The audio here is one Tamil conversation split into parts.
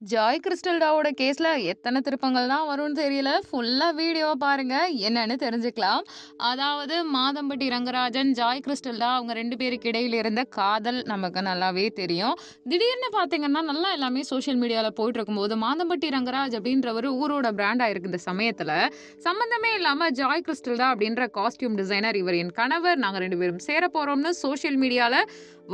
ஜாய் கிறிஸ்டல்டாவோட கேஸில் எத்தனை திருப்பங்கள் தான் வரும்னு தெரியல. ஃபுல்லாக வீடியோவை பாருங்கள் என்னன்னு தெரிஞ்சுக்கலாம். அதாவது மாதம்பட்டி ரங்கராஜன், ஜாய் கிறிஸ்டல்டா அவங்க ரெண்டு பேருக்கு இடையில இருந்த காதல் நமக்கு நல்லாவே தெரியும். திடீர்னு பார்த்தீங்கன்னா, நல்லா எல்லாமே சோஷியல் மீடியாவில் போயிட்டுருக்கும்போது, மாதம்பட்டி ரங்கராஜ் அப்படின்றவர் ஊரோட பிராண்டாக இருக்கு இந்த சமயத்தில் சம்மந்தமே இல்லாமல் ஜாய் கிறிஸ்டல்டா அப்படின்ற காஸ்டியூம் டிசைனர் இவர் என் கணவர். நாங்கள் ரெண்டு பேரும் சேர போகிறோம்னு சோஷியல் மீடியாவில்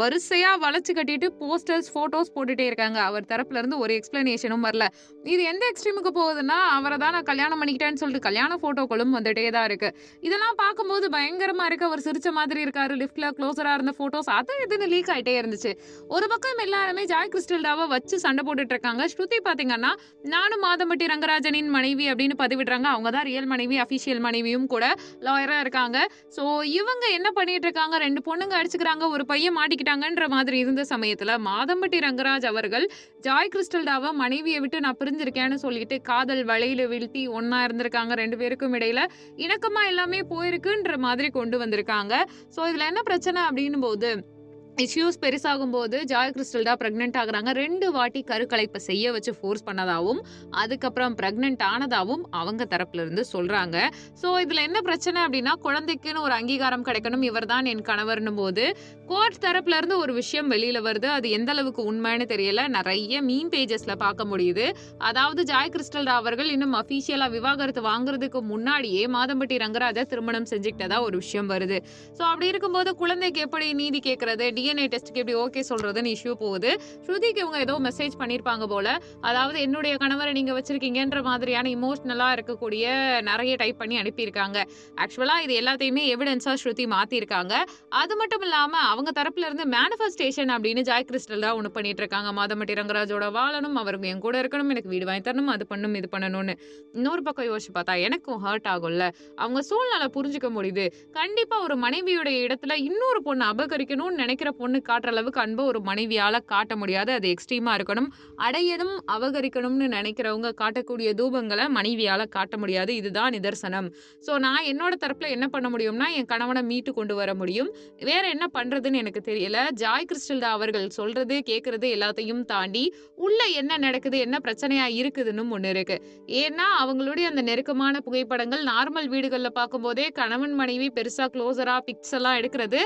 வரிசையாக வளைச்சு கட்டிட்டு போஸ்டர்ஸ், ஃபோட்டோஸ் போட்டுகிட்டே இருக்காங்க. அவர் தரப்புலேருந்து ஒரு ஒரு எக்ஸ்பிளனேஷனும் வரல. இது எந்த எக்ஸ்ட்ரீமுக்கு போகுதுன்னா, அவரை தான் நான் கல்யாணம் பண்ணிக்கிட்டேன்னு சொல்லிட்டு கல்யாண ஃபோட்டோக்களும் வந்துட்டே தான் இருக்கு. இதெல்லாம் பார்க்கும்போது பயங்கரமா இருக்கு. அவர் சிரிச்ச மாதிரி இருக்காரு. லிஃப்ட்ல க்ளோஸரா இருந்த ஃபோட்டோஸ் அது இதுன்னு லீக் ஆயிட்டே இருந்துச்சு. ஒரு பக்கம் எல்லாருமே ஜாய் கிறிஸ்டல்டாவை வச்சு சண்டை போட்டுட்டு இருக்காங்க. ஸ்ருதி பார்த்தீங்கன்னா, நானும் மாதம்பட்டி ரங்கராஜனின் மனைவி அப்படின்னு பதிவிடுறாங்க. அவங்க தான் ரியல் மனைவி, அஃபிஷியல் மனைவியும் கூட லாயரா இருக்காங்க. ஸோ இவங்க என்ன பண்ணிட்டு இருக்காங்க, ரெண்டு பொண்ணுங்க அடிச்சுக்கிறாங்க. ஒரு பையன் மாட்டிக்கிட்டாங்கன்ற மாதிரி இருந்த சமயத்துல, மாதம்பட்டி ரங்கராஜ் அவர்கள் ஜாய் கிறிஸ்டல்டாவ மனைவியை விட்டு நான் பிரிஞ்சிருக்கேன்னு சொல்லிட்டு காதல் வலையில வீழ்த்தி ஒன்னா இருந்திருக்காங்க. ரெண்டு பேருக்கும் இடையில இணக்கமா எல்லாமே போயிருக்குன்ற மாதிரி கொண்டு வந்திருக்காங்க. ஸோ இதுல என்ன பிரச்சனை அப்படின்னும்போது, இஷ்யூஸ் பெருசாகும்போது ஜாய் கிறிஸ்டல் தான் ப்ரெக்னென்ட் ஆகுறாங்க. ரெண்டு வாட்டி கருக்கலைப்பை செய்ய வச்சு ஃபோர்ஸ் பண்ணதாகவும் அதுக்கப்புறம் ப்ரெக்னென்ட் ஆனதாகவும் அவங்க தரப்புல இருந்து சொல்றாங்க. ஸோ இதுல என்ன பிரச்சனை அப்படின்னா, குழந்தைக்குன்னு ஒரு அங்கீகாரம் கிடைக்கணும். இவர் தான் என் கணவர்ன்னும்போது, கோர்ட் தரப்புல இருந்து ஒரு விஷயம் வெளியில வருது. அது எந்த அளவுக்கு உண்மைன்னு தெரியல. நிறைய மீன் பேஜஸ்ல பார்க்க முடியுது. அதாவது ஜாய் கிறிஸ்டல் அவர்கள் இன்னும் அஃபீஷியலாக விவாகரத்து வாங்குறதுக்கு முன்னாடியே மாதம்பட்டி ரங்கராஜா திருமணம் செஞ்சுக்கிட்டதா ஒரு விஷயம் வருது. ஸோ அப்படி இருக்கும்போது குழந்தைக்கு எப்படி நீதி கேட்கறது, டிஎன்ஏ டெஸ்ட்டுக்கு எப்படி ஓகே சொல்றதுன்னு இஷ்யூ போகுது. ஸ்ருதிக்கு இவங்க ஏதோ மெசேஜ் பண்ணியிருப்பாங்க போல. அதாவது என்னுடைய கணவரை நீங்க வச்சிருக்கீங்கன்ற மாதிரியான இமோஷனலா இருக்கக்கூடிய நிறைய டைப் பண்ணி அனுப்பியிருக்காங்க. ஆக்சுவலா இது எல்லாத்தையுமே எவிடன்ஸா ஸ்ருதி மாத்தியிருக்காங்க. அது மட்டும் இல்லாம அவங்க தரப்புல இருந்து மேனிஃபெஸ்டேஷன் அப்படின்னு ஜாய் கிறிஸ்டல்டா ஒண்ணு பண்ணிட்டு இருக்காங்க. மாதமட்டி ரங்கராஜோட வாழணும், அவரும் என் கூட இருக்கணும், எனக்கு வீடு வாங்கி தரணும், அது பண்ணும் இது பண்ணணும்னு. இன்னொரு பக்கம் யோசிச்சு பார்த்தா எனக்கும் ஹர்ட் ஆகும்ல. அவங்க சூழ்நிலை புரிஞ்சுக்க முடியுது. கண்டிப்பா ஒரு மனைவியுடைய இடத்துல இன்னொரு பொண்ணு அபகரிக்கணும்னு நினைக்கிற பொண்ணு காட்டுற அளவுக்கு அன்பை ஒரு மனைவியால் காட்ட முடியாது. அது எக்ஸ்ட்ரீமாக இருக்கணும். அடையதும் அபகரிக்கணும்னு நினைக்கிறவங்க காட்டக்கூடிய தூபங்களை மனைவியால் காட்ட முடியாது. இதுதான் நிதர்சனம். ஸோ நான் என்னோட தரப்பில் என்ன பண்ண முடியும்னா, என் கணவனை மீட்டு கொண்டு வர முடியும். வேற என்ன பண்ணுறதுன்னு எனக்கு தெரியல. ஜாய் கிறிஸ்டல்டா அவர்கள் சொல்றது, கேட்கறது எல்லாத்தையும் தாண்டி, உள்ள என்ன நடக்குது, என்ன பிரச்சனையா இருக்குதுன்னு ஒன்று இருக்கு. ஏன்னா அவங்களுடைய அந்த நெருக்கமான புகைப்படங்கள் நார்மல் வீடுகளில் பார்க்கும்போதே கணவன், மனைவி பெருசாக க்ளோஸராக பிக்ஸ் எல்லாம் எடுக்கிறது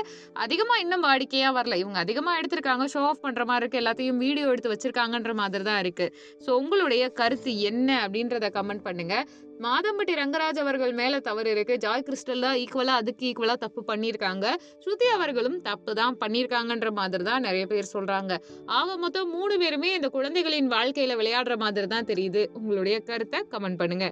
அதிகமாக இன்னும் வாடிக்கையாக வரல. இவங்க அதிகமா எடுத்திருக்காங்க. ஷோ ஆஃப் பண்ற மாதிரி இருக்கு. எல்லாத்தையும் வீடியோ எடுத்து வச்சிருக்காங்கன்ற மாதிரி தான் இருக்கு. ஸோ உங்களுடைய கருத்து என்ன அப்படின்றத கமெண்ட் பண்ணுங்க. மாதம்பட்டி ரங்கராஜ் அவர்கள் மேலே தவறு இருக்கு. ஜாய் கிரிஸ்டல்ல ஈக்குவலாக அதுக்கு ஈக்குவலாக தப்பு பண்ணியிருக்காங்க. ஸ்ருதி அவர்களும் தப்பு தான் பண்ணியிருக்காங்கன்ற மாதிரி தான் நிறைய பேர் சொல்றாங்க. ஆக மொத்தம் மூணு பேருமே இந்த குழந்தைகளின் வாழ்க்கையில் விளையாடுற மாதிரி தான் தெரியுது. உங்களுடைய கருத்தை கமெண்ட் பண்ணுங்க.